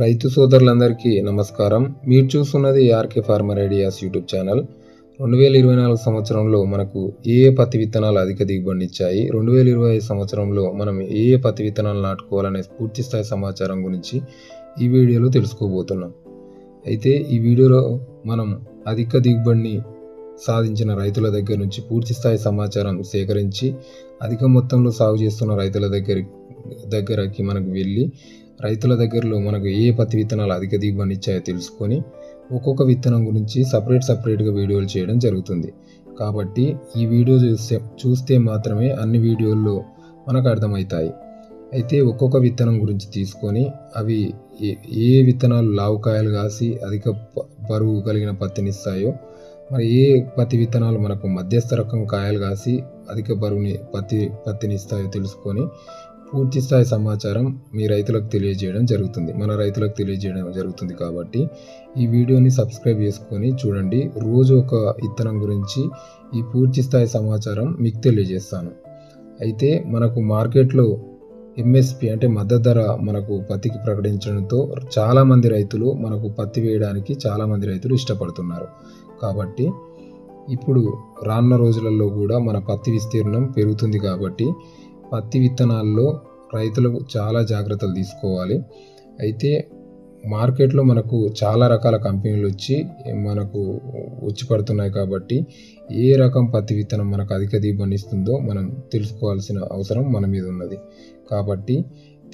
రైతు సోదరులందరికీ నమస్కారం. మీరు చూస్తున్నది RK farmer ideas YouTube channel. రెండు వేల ఇరవై నాలుగు సంవత్సరంలో మనకు ఏ ఏ పత్తి విత్తనాలు అధిక దిగుబడిని ఇచ్చాయి? రెండు వేల ఇరవై ఐదు సంవత్సరంలో మనం ఏ ఏ పత్తి విత్తనాలు నాటుకోవాలనే పూర్తి స్థాయి సమాచారం గురించి ఈ వీడియోలో తెలుసుకోబోతున్నాం. అయితే ఈ వీడియోలో మనం అధిక దిగుబడిని సాధించిన రైతుల దగ్గర నుంచి పూర్తి స్థాయి సమాచారం సేకరించి అధిక మొత్తంలో సాగు చేస్తున్న రైతుల దగ్గర దగ్గరకి మనకు వెళ్ళి రైతుల దగ్గరలో మనకు ఏ పత్తి విత్తనాలు అధిక దిగుబడి ఇచ్చాయో తెలుసుకొని ఒక్కొక్క విత్తనం గురించి సపరేట్ సపరేట్గా వీడియోలు చేయడం జరుగుతుంది. కాబట్టి ఈ వీడియో చూస్తే చూస్తే మాత్రమే అన్ని వీడియోల్లో మనకు అర్థమవుతాయి. అయితే ఒక్కొక్క విత్తనం గురించి తీసుకొని అవి ఏ ఏ విత్తనాలు లావుకాయలు కాసి అధిక ప- బరువు కలిగిన పత్తినిస్తాయో మరి ఏ పత్తి విత్తనాలు మనకు మధ్యస్థ రకం కాయలు కాసి అధిక బరువుని పత్తి పత్తినిస్తాయో తెలుసుకొని పూర్తి స్థాయి సమాచారం మీ రైతులకు తెలియజేయడం జరుగుతుంది. మన రైతులకు తెలియజేయడం జరుగుతుంది కాబట్టి ఈ వీడియోని సబ్స్క్రైబ్ చేసుకొని చూడండి. రోజు ఒక ఇత్తనం గురించి ఈ పూర్తి స్థాయి సమాచారం మీకు తెలియజేస్తాను. అయితే మనకు మార్కెట్లో ఎంఎస్పి అంటే మద్దతు ధర మనకు పత్తికి ప్రకటించడంతో చాలామంది రైతులు మనకు పత్తి వేయడానికి చాలామంది రైతులు ఇష్టపడుతున్నారు. కాబట్టి ఇప్పుడు రానున్న రోజులలో కూడా మన పత్తి విస్తీర్ణం పెరుగుతుంది కాబట్టి పత్తి విత్తనాల్లో రైతులకు చాలా జాగ్రత్తలు తీసుకోవాలి. అయితే మార్కెట్లో మనకు చాలా రకాల కంపెనీలు వచ్చి మనకు వచ్చి పడుతున్నాయి కాబట్టి ఏ రకం పత్తి విత్తనం మనకు అధిక దిగుబడి ఇస్తుందో మనం తెలుసుకోవాల్సిన అవసరం మన మీద ఉన్నది. కాబట్టి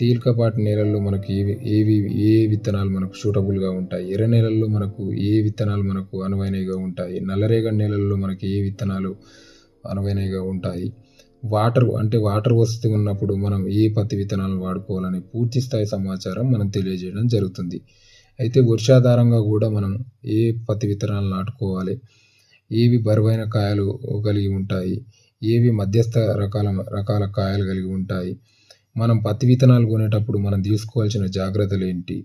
తేలికపాటి నేలల్లో మనకు ఏవి ఏవి ఏ విత్తనాలు మనకు సూటబుల్గా ఉంటాయి? ఎర్ర నేలల్లో మనకు ఏ విత్తనాలు మనకు అనువైనవిగా ఉంటాయి? నల్లరేగడి నేలల్లో మనకి ఏ విత్తనాలు అనువైనవిగా ఉంటాయి? వాటర్ అంటే వాటర్ వస్తూ ఉన్నప్పుడు మనం ఏ పత్తి విత్తనాలను వాడుకోవాలని పూర్తి స్థాయి సమాచారం మనం తెలియజేయడం జరుగుతుంది. అయితే వర్షాధారంగా కూడా మనం ఏ పత్తి విత్తనాలు నాటుకోవాలి? ఏవి బరువైన కాయలు కలిగి ఉంటాయి? ఏవి మధ్యస్థ రకాల రకాల కాయలు కలిగి ఉంటాయి? మనం పత్తి విత్తనాలు కొనేటప్పుడు మనం తీసుకోవాల్సిన జాగ్రత్తలు ఏంటి?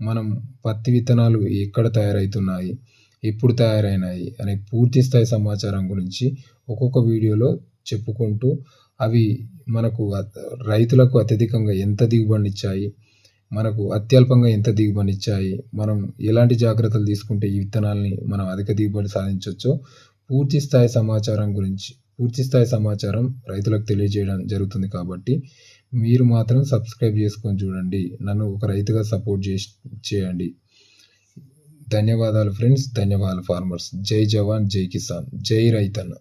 మనం పత్తి విత్తనాలు ఎక్కడ తయారవుతున్నాయి ఎప్పుడు తయారైనాయి? అనే పూర్తి స్థాయి సమాచారం గురించి ఒక్కొక్క వీడియోలో చెప్పుకుంటూ అవి మనకు రైతులకు అత్యధికంగా ఎంత దిగుబడినిచ్చాయి మనకు అత్యల్పంగా ఎంత దిగుబడి ఇచ్చాయి మనం ఎలాంటి జాగ్రత్తలు తీసుకుంటే ఈ విత్తనాల్ని మనం అధిక దిగుబడి సాధించవచ్చో పూర్తి స్థాయి సమాచారం గురించి పూర్తి స్థాయి సమాచారం రైతులకు తెలియజేయడం జరుగుతుంది కాబట్టి మీరు మాత్రం సబ్స్క్రైబ్ చేసుకొని చూడండి. నన్ను ఒక రైతుగా సపోర్ట్ చేసి చేయండి. ధన్యవాదాలు ఫ్రెండ్స్. ధన్యవాదాలు ఫార్మర్స్. జై జవాన్ జై కిసాన్. జై రైతన్న.